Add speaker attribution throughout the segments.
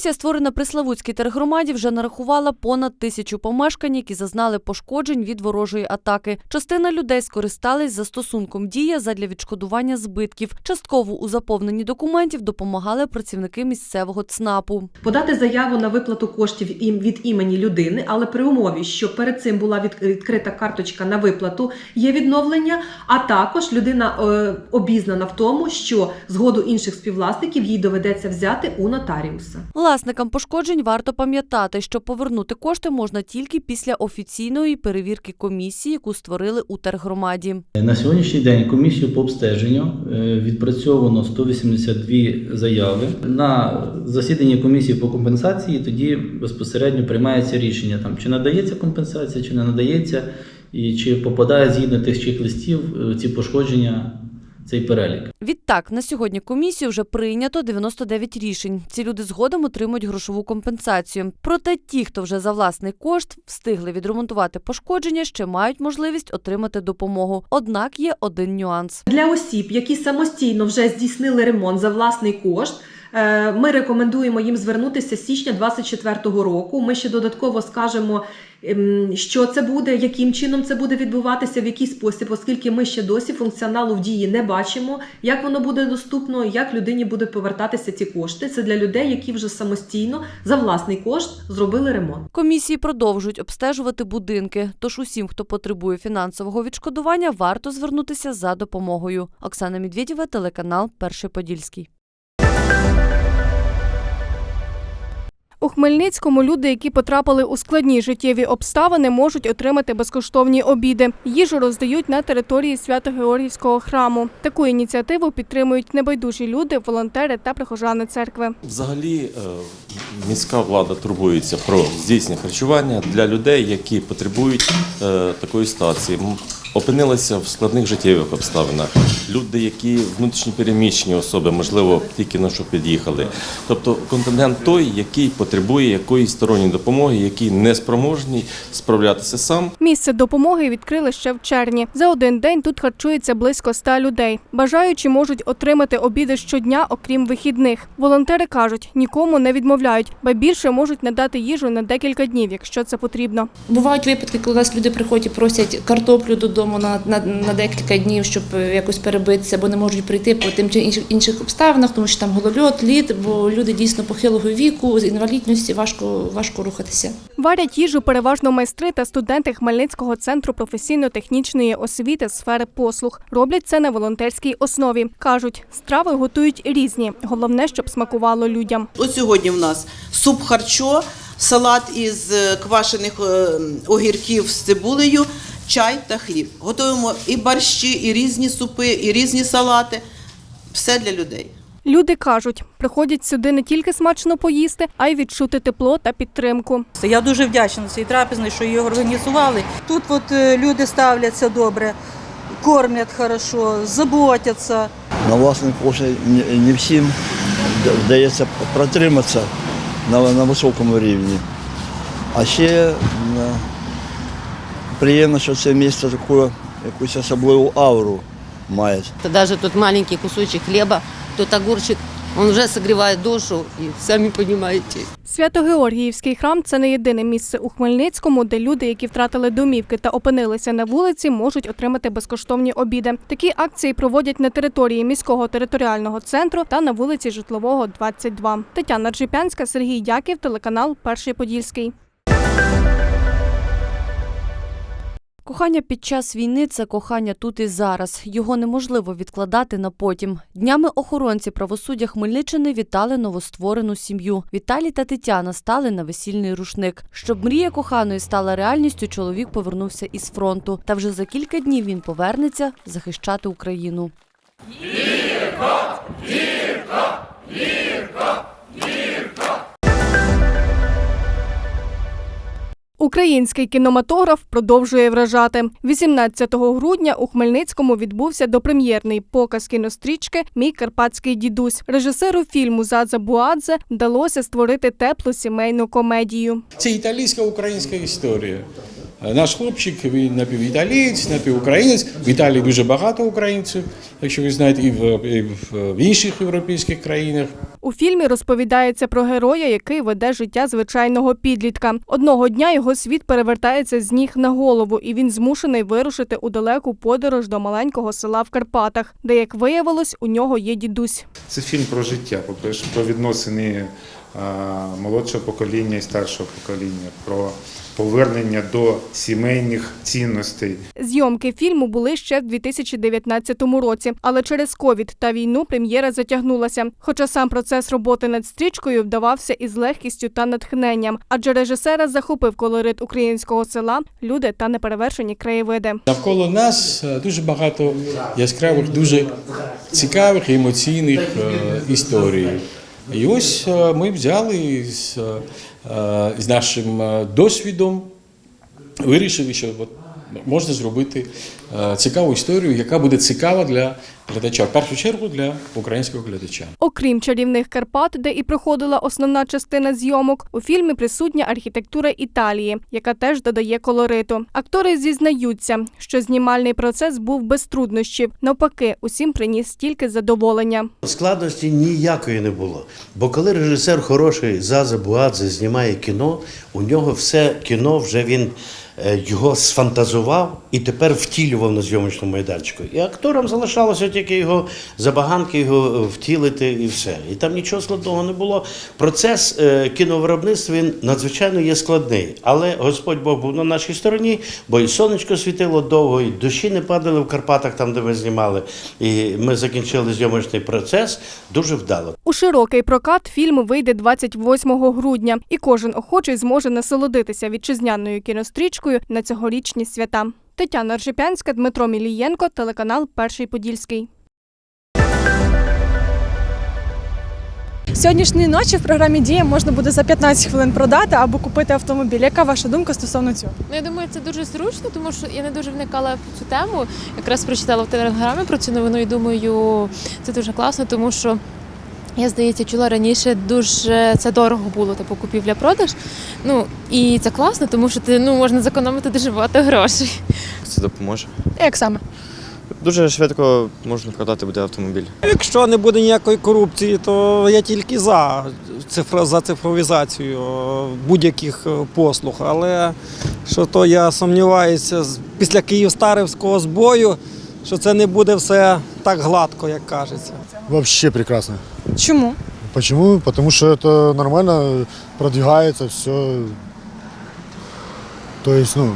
Speaker 1: Комісія, створена при Славутській тергромаді, вже нарахувала понад тисячу помешкань, які зазнали пошкоджень від ворожої атаки. Частина людей скористались застосунком дія задля відшкодування збитків. Частково у заповненні документів допомагали працівники місцевого ЦНАПу.
Speaker 2: подати заяву на виплату коштів від імені людини, але при умові, що перед цим була відкрита карточка на виплату, є відновлення. А також людина е, обізнана в тому, що згоду інших співвласників їй доведеться взяти у нотаріуса.
Speaker 1: Власникам пошкоджень варто пам'ятати, що повернути кошти можна тільки після офіційної перевірки комісії, яку створили у тергромаді.
Speaker 3: На сьогоднішній день комісію по обстеженню е, відпрацьовано 182 заяви. На засіданні комісії по компенсації тоді безпосередньо приймається рішення, там, чи надається компенсація, чи не надається, і чи попадає згідно тих чек-листів е, ці пошкодження цей перелік.
Speaker 1: Відтак, на сьогодні комісію вже прийнято 99 рішень. Ці люди згодом отримують грошову компенсацію. Проте ті, хто вже за власний кошт встигли відремонтувати пошкодження, ще мають можливість отримати допомогу. Однак є один нюанс.
Speaker 2: Для осіб, які самостійно вже здійснили ремонт за власний кошт. Е, Ми рекомендуємо їм звернутися з січня 2024 року. Ми ще додатково скажемо, ем, що це буде, яким чином це буде відбуватися, в який спосіб, оскільки ми ще досі функціоналу в дії не бачимо, як воно буде доступно, як людині буде повертатися ці кошти. Це для людей, які вже самостійно за власний кошт зробили ремонт.
Speaker 1: Комісії продовжують обстежувати будинки. Тож усім, хто потребує фінансового відшкодування, варто звернутися за допомогою. Оксана Медведєва, телеканал Перший Подільський.
Speaker 4: У Хмельницькому люди, які потрапили у складні життєві обставини, можуть отримати безкоштовні обіди. Їжу роздають на території Свято-Георгіївського храму. Таку ініціативу підтримують небайдужі люди, волонтери та прихожани церкви.
Speaker 5: Взагалі е, міська влада турбується про здійснення харчування для людей, які потребують е, такої ситуації. Опинилися в складних життєвих обставинах. Люди, які внутрішньо переміщені особи, можливо, тільки на що під'їхали. Тобто контингент той, який потребує якоїсь сторонньої допомоги, який не спроможний справлятися сам.
Speaker 4: Місце допомоги відкрили ще в червні. За один день тут харчується близько ста людей. Бажаючі можуть отримати обіди щодня, окрім вихідних. Волонтери кажуть, нікому не відмовляють, ба більше можуть надати їжу на декілька днів, якщо це потрібно.
Speaker 6: Бувають випадки, коли нас люди приходять і просять картоплю додому на, на, на декілька днів, щоб е, якось перебитися, бо не можуть прийти по тим чи інших, інших обставинах, тому що там голольот, лід, бо люди дійсно похилого віку, з інвалідністю важко, важко рухатися.
Speaker 4: Варять їжу переважно майстри та студенти Хмельницького центру професійно-технічної освіти сфери послуг. Роблять це на волонтерській основі. кажуть, страви готують різні. Головне, щоб смакувало людям.
Speaker 7: От сьогодні в нас суп харчо, салат із е, квашених е, огірків з цибулею, чай та хліб. Готуємо і борщі, і різні супи, і різні салати. Все для людей.
Speaker 4: Люди кажуть, приходять сюди не тільки смачно поїсти, а й відчути тепло та підтримку.
Speaker 8: Я дуже вдячна цій трапезні, що її організували. Тут от е, люди ставляться добре, кормлять хорошо, заботяться.
Speaker 9: На власний кошт не, всім вдається протриматися на, високому рівні. А ще приємно, що це місце таку якусь особливу ауру має.
Speaker 10: Даже тот маленький кусочек хлеба, тот огурчик, он уже согревает душу, и сами понимаете.
Speaker 4: Свято-Георгіївський храм це не єдине місце у Хмельницькому, де люди, які втратили домівки та опинилися на вулиці, можуть отримати безкоштовні обіди. Такі акції проводять на території міського територіального центру та на вулиці Житлового, 22. Тетяна Ржипянська, Сергій Дяків, телеканал Перший Подільський.
Speaker 1: Кохання під час війни це кохання тут і зараз. Його неможливо відкладати на потім. Днями охоронці правосуддя Хмельниччини вітали новостворену сім'ю. Віталій та Тетяна стали на весільний рушник. Щоб мрія коханої стала реальністю, чоловік повернувся із фронту. Та вже за кілька днів він повернеться захищати Україну.
Speaker 4: Український кінематограф продовжує вражати. 18 грудня у Хмельницькому відбувся допрем'єрний показ кінострічки Мій карпатський дідусь. Режисеру фільму Задза Буадзе вдалося створити теплу сімейну комедію.
Speaker 11: Це італійська українська історія. Наш хлопчик він напівіталієць, напівукраїнець. В Італії дуже багато українців, якщо ви знаєте, і в, і в інших європейських країнах.
Speaker 4: У фільмі розповідається про героя, який веде життя звичайного підлітка. Одного дня його світ перевертається з ніг на голову, і він змушений вирушити у далеку подорож до маленького села в Карпатах, де, як виявилось, у нього є дідусь.
Speaker 12: Це фільм про життя, по-перше, про відносини молодшого покоління і старшого покоління, про повернення до сімейних цінностей.
Speaker 4: Зйомки фільму були ще в 2019 році, але через ковід та війну прем'єра затягнулася. Хоча сам процес роботи над стрічкою вдавався із легкістю та натхненням, адже режисера захопив колорит українського села, люди та неперевершені краєвиди.
Speaker 11: Навколо нас е, дуже багато яскравих, дуже цікавих і емоційних е, історій. І ось е, ми взяли з, е, з нашим е, досвідом, вирішили, що от можна зробити е, цікаву історію, яка буде цікава для глядача, в першу чергу для українського глядача.
Speaker 4: Окрім чарівних Карпат, де і проходила основна частина зйомок, у фільмі присутня архітектура Італії, яка теж додає колориту. Актори зізнаються, що знімальний процес був без труднощів. Навпаки, усім приніс тільки задоволення.
Speaker 13: Складності ніякої не було. Бо коли режисер хороший Заза Буадзе знімає кіно, у нього все кіно вже він його сфантазував і тепер втілював на зйомочному майданчику. І акторам залишалося тільки його забаганки, його е, втілити і все. І там нічого складного не було. Процес е, кіновиробництва він надзвичайно є складний. Але Господь Бог був на нашій стороні, бо і сонечко світило довго, і дощі не падали в Карпатах, там де ми знімали. І ми закінчили зйомочний процес дуже вдало.
Speaker 4: У широкий прокат фільм вийде 28 грудня, і кожен охочий зможе насолодитися вітчизняною кінострічкою на цьогорічні свята. Тетяна Ржепянська, Дмитро Мілієнко, телеканал Перший Подільський.
Speaker 14: Сьогоднішньої ночі в програмі Дія можна буде за 15 хвилин продати або купити автомобіль. Яка ваша думка стосовно цього?
Speaker 15: Ну, я думаю, це дуже зручно, тому що я не дуже вникала в цю тему. Якраз прочитала в телеграмі про цю новину і думаю, це дуже класно, тому що. Я, здається, чула раніше дуже це дорого було, типу купівля-продаж. Ну і це класно, тому що ти ну можна зекономити дуже багато грошей.
Speaker 16: Це допоможе.
Speaker 14: Як саме?
Speaker 16: Дуже швидко можна продати буде автомобіль.
Speaker 17: Якщо не буде ніякої корупції, то я тільки за цифра за цифровізацію будь-яких е, послуг. Але що то я сумніваюся після Київстарівського збою, що це не буде все так гладко, як кажеться.
Speaker 18: Вообще прекрасно.
Speaker 14: Чому?
Speaker 18: Почему? Потому что это нормально продвигается все. То есть, ну,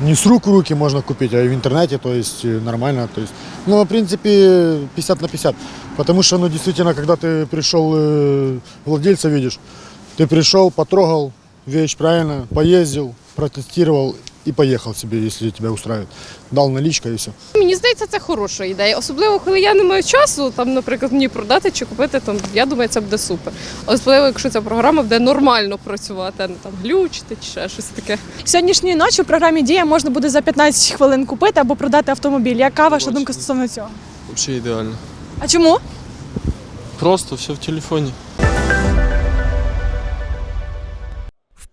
Speaker 18: не с рук в руки можно купить, а и в интернете, то есть э, нормально. То есть, ну, в принципе, 50 на 50. Потому что, ну, действительно, когда ты пришел, э, владельца видишь, ты пришел, потрогал вещь, правильно, поездил, протестировал и поехал себе, если тебя устраивает. Дал наличка и все.
Speaker 19: Мені здається, це хороша ідея. Особливо, коли я не маю часу, там, наприклад, мені продати чи купити, то я думаю, це буде супер. Особливо, якщо ця програма буде нормально працювати, а не там глючити чи ще щось таке.
Speaker 14: Сьогоднішньої ночі в програмі Дія можна буде за 15 хвилин купити або продати автомобіль. Яка ваша думка стосовно цього?
Speaker 16: Взагалі ідеально.
Speaker 14: А чому?
Speaker 16: Просто все в телефоні.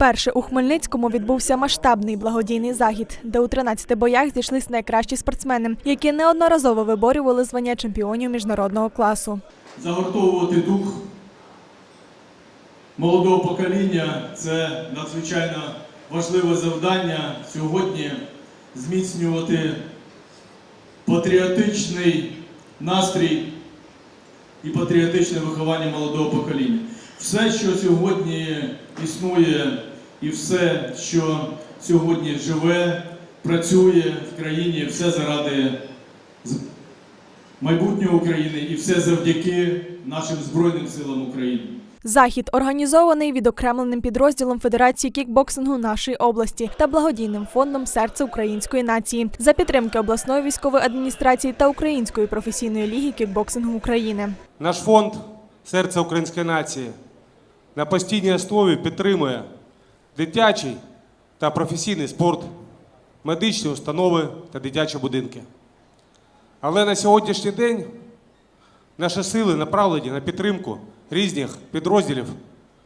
Speaker 14: Вперше у Хмельницькому відбувся масштабний благодійний захід, де у 13 боях зійшлись найкращі спортсмени, які неодноразово виборювали звання чемпіонів міжнародного класу.
Speaker 20: загортовувати дух молодого покоління це надзвичайно важливе завдання сьогодні зміцнювати патріотичний настрій і патріотичне виховання молодого покоління. Все, що сьогодні існує, і все, що сьогодні живе, працює в країні, все заради майбутнього України і все завдяки нашим Збройним силам України.
Speaker 14: Захід організований відокремленим підрозділом Федерації кікбоксингу нашої області та благодійним фондом Серце української нації за підтримки обласної військової адміністрації та Української професійної ліги кікбоксингу України.
Speaker 21: Наш фонд Серце української нації на постійній основі підтримує дитячий та професійний спорт, медичні установи та дитячі будинки. Але на сьогоднішній день наші сили направлені на підтримку різних підрозділів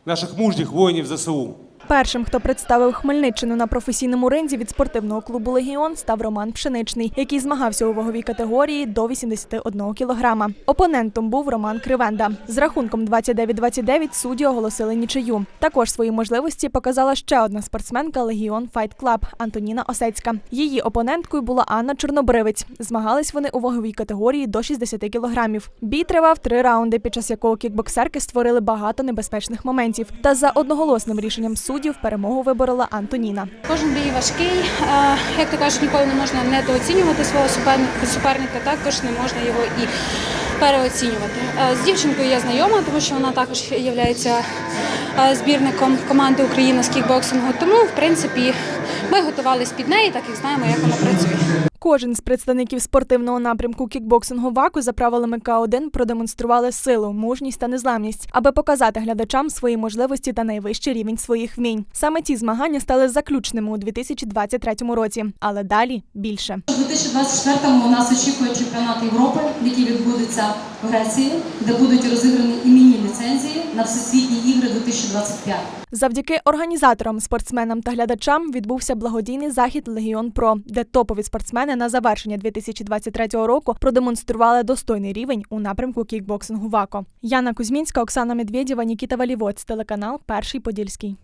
Speaker 21: наших мужніх воїнів ЗСУ.
Speaker 14: Першим, хто представив Хмельниччину на професійному ринзі від спортивного клубу Легіон, став Роман Пшеничний, який змагався у ваговій категорії до 81 кілограма. Опонентом був Роман Кривенда. З рахунком 29-29 судді оголосили нічию. Також свої можливості показала ще одна спортсменка Легіон Файт Клаб Антоніна Осецька. Її опоненткою була Анна Чорнобривець. Змагались вони у ваговій категорії до 60 кілограмів. Бій тривав три раунди, під час якого кікбоксерки створили багато небезпечних моментів. Та за одноголосним рішенням суддів перемогу виборола Антоніна.
Speaker 22: Кожен бій важкий. Як то кажуть, ніколи не можна недооцінювати свого суперника, також не можна його і переоцінювати. З дівчинкою я знайома, тому що вона також є збірником команди Україна з кікбоксингу. Тому, в принципі, ми готувалися під неї, так як знаємо, як вона працює.
Speaker 14: Кожен з представників спортивного напрямку кікбоксингу ВАКу за правилами К1 продемонстрували силу, мужність та незламність, аби показати глядачам свої можливості та найвищий рівень своїх вмінь. Саме ці змагання стали заключними у 2023 році, але далі більше.
Speaker 23: У 2024-му нас очікує чемпіонат Європи, який відбудеться в Греції, де будуть розіграні іменні ліцензії на всесвітні ігри 2025.
Speaker 14: Завдяки організаторам, спортсменам та глядачам відбувся благодійний захід Легіон Про, де топові спортсмени на завершення 2023 року продемонстрували достойний рівень у напрямку кікбоксингу ВАКо. Яна Кузьмінська, Оксана Медведєва, Нікіта Валівоць, телеканал Перший Подільський.